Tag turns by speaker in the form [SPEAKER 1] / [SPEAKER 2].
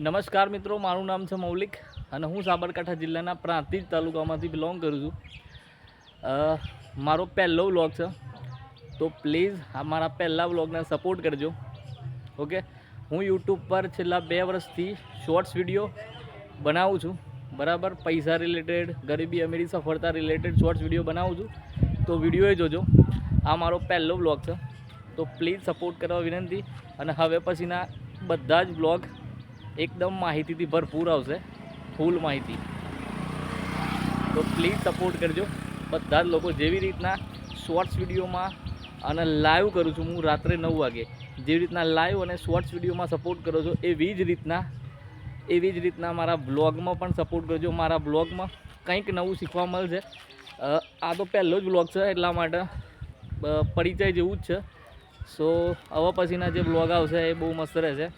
[SPEAKER 1] નમસ્કાર મિત્રો, મારું નામ છે મૌલિક અને હું સાબરકાંઠા જિલ્લાના પ્રાંતિજ તાલુકામાંથી બિલોંગ કરું છું. મારો પહેલો વ્લોગ છે, તો પ્લીઝ આ મારા પહેલા વ્લોગને સપોર્ટ કરજો. ઓકે હું યુટ્યુબ પર છેલ્લા બે વર્ષથી શોર્ટ્સ વીડિયો બનાવું છું. બરાબર? પૈસા રિલેટેડ ગરીબી, અમીરી, સફળતા રિલેટેડ શોર્ટ્સ વીડિયો બનાવું છું. તો વિડીયોએ જોજો. આ મારો પહેલો વ્લોગ છે. તો પ્લીઝ સપોર્ટ કરવા વિનંતી. અને હવે પછીના બધા જ વ્લોગ એકદમ માહિતીથી ભરપૂર આવશે. ફૂલ માહિતી. તો પ્લીઝ સપોર્ટ કરજો. બધા જ લોકો જેવી રીતના શોર્ટ્સ વિડીયોમાં અને લાઈવ કરું છું હું રાત્રે નવ વાગે. જેવી રીતના લાઈવ અને શોર્ટ્સ વિડીયોમાં સપોર્ટ કરો છો, એવી જ રીતના, એવી જ રીતના મારા બ્લોગમાં પણ સપોર્ટ કરજો. મારા બ્લોગમાં કંઈક નવું શીખવા મળશે. આ તો પહેલો જ બ્લોગ છે, એટલા માટે પરિચય જેવું જ છે. સો હવે પછીના જે બ્લોગ આવશે એ બહુ મસ્ત રહેશે.